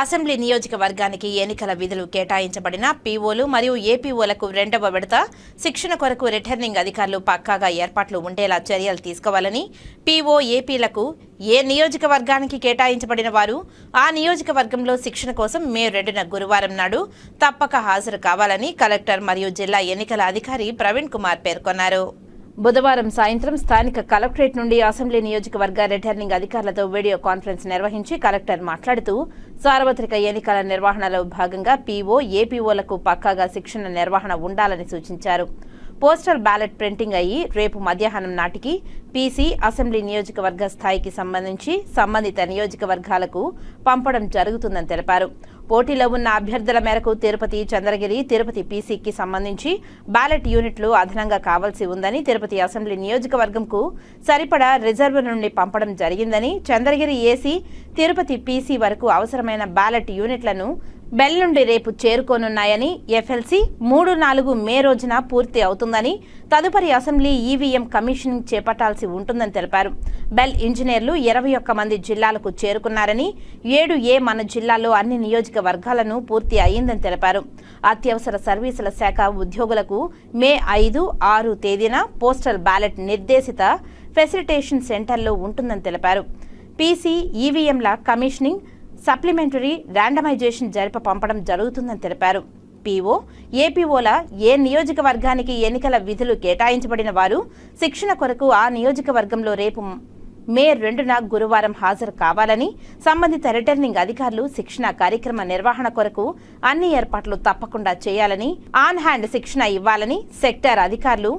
Assembly నియోజకవర్గానికి ఎన్నికల విధులు కేటాయించబడిన పీఓలు మరియు ఏపీఓలకు రెండవ విడత శిక్షణ కొరకు రిటర్నింగ్ అధికారులు పక్కాగా ఏర్పాట్లు ఉండేలా చర్యలు తీసుకోవాలని పీఓ ఏపీలకు ఏ నియోజకవర్గానికి కేటాయించబడిన వారు ఆ నియోజకవర్గంలో శిక్షణ కోసం మే రెండున గురువారం నాడు తప్పక హాజరు కావాలని కలెక్టర్ మరియు జిల్లా ఎన్నికల అధికారి ప్రవీణ్ కుమార్ పేర్కొన్నారు. బుధవారం సాయంత్రం స్థానిక కలెక్టరేట్ నుండి అసెంబ్లీ నియోజకవర్గ రిటర్నింగ్ అధికారులతో వీడియో కాన్ఫరెన్స్ నిర్వహించి కలెక్టర్ మాట్లాడుతూ సార్వత్రిక ఎన్నికల నిర్వహణలో భాగంగా పీఓ ఏపీఓలకు పక్కాగా శిక్షణ నిర్వహణ ఉండాలని సూచించారు. పోస్టల్ బ్యాలెట్ ప్రింటింగ్ అయ్యి రేపు మధ్యాహ్నం నాటికి పీసీ అసెంబ్లీ నియోజకవర్గ స్థాయికి సంబంధించి సంబంధిత నియోజకవర్గాలకు పంపడం జరుగుతుందని తెలిపారు. పోటీలో ఉన్న అభ్యర్థుల మేరకు తిరుపతి చంద్రగిరి తిరుపతి పీసీకి సంబంధించి బ్యాలెట్ యూనిట్లు అదనంగా కావాల్సి ఉందని తిరుపతి అసెంబ్లీ నియోజకవర్గంకు సరిపడా రిజర్వ్ నుండి పంపడం జరిగిందని చంద్రగిరి ఏసీ తిరుపతి పీసీ వరకు అవసరమైన బ్యాలెట్ యూనిట్లను బెల్ నుండి రేపు చేరుకోనున్నాయని ఎఫ్ఎల్సీ మూడు నాలుగు మే రోజున పూర్తి అవుతుందని తదుపరి అసెంబ్లీ ఈవీఎం కమిషనింగ్ చేపట్టాల్సి ఉంటుందని తెలిపారు. బెల్ ఇంజనీర్లు ఇరవై ఒక్క మంది జిల్లాలకు చేరుకున్నారని ఏడు ఏ మన జిల్లాలో అన్ని నియోజకవర్గాలను పూర్తి అయ్యిందని తెలిపారు. అత్యవసర సర్వీసుల శాఖ ఉద్యోగులకు మే ఐదు ఆరు తేదీన పోస్టల్ బ్యాలెట్ నిర్దేశిత ఫెసిలిటేషన్ సెంటర్లో ఉంటుందని తెలిపారు. పీసీ ఈవీఎంల కమిషనింగ్ సప్లిమెంటరీ ర్యాండమైజేషన్ జరిప పంపడం జరుగుతుందని తెలిపారు. పీఓ ఏపీఓల ఏ నియోజకవర్గానికి ఎన్నికల విధులు కేటాయించబడిన వారు శిక్షణ కొరకు ఆ నియోజకవర్గంలో రేపు మే రెండున గురువారం హాజరు కావాలని సంబంధిత రిటర్నింగ్ అధికారులు శిక్షణ కార్యక్రమ నిర్వహణ కొరకు అన్ని ఏర్పాట్లు తప్పకుండా చేయాలని ఆన్ హ్యాండ్ శిక్షణ ఇవ్వాలని సెక్టార్ అధికారులు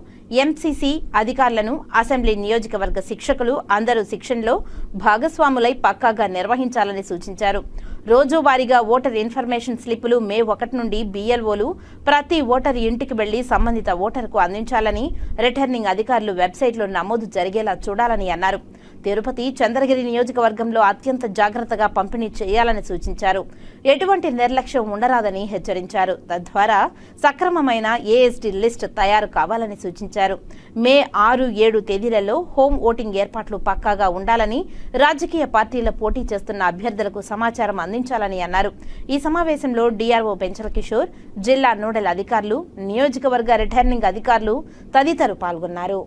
ఎంసీసీ అధికారులను అసెంబ్లీ నియోజకవర్గ శిక్షకులు అందరూ శిక్షణలో భాగస్వాములై పక్కాగా నిర్వహించాలని సూచించారు. రోజువారీగా ఓటర్ ఇన్ఫర్మేషన్ స్లిప్పులు మే ఒకటి నుండి బీఎల్ఓలు ప్రతి ఓటర్ ఇంటికి వెళ్ళి సంబంధిత ఓటర్కు అందించాలని రిటర్నింగ్ అధికారులు వెబ్సైట్లో నమోదు జరిగేలా చూడాలని అన్నారు. తిరుపతి చంద్రగిరి నియోజకవర్గంలో అత్యంత జాగ్రత్తగా పంపిణీ చేయాలని సూచించారు. ఎటువంటి నిర్లక్ష్యం ఉండరాదని హెచ్చరించారు. తద్వారా సక్రమమైన ఏఎస్టీ లిస్ట్ తయారు కావాలని సూచించారు. మే ఆరు ఏడు తేదీలలో హోం ఓటింగ్ ఏర్పాట్లు పక్కాగా ఉండాలని రాజకీయ పార్టీల పోటీ చేస్తున్న అభ్యర్థులకు సమాచారం అందించాలని అన్నారు. ఈ సమావేశంలో డిఆర్ఓ పెంచల కిషోర్ జిల్లా నోడల్ అధికారులు నియోజకవర్గ రిటర్నింగ్ అధికారులు తదితరులు పాల్గొన్నారు.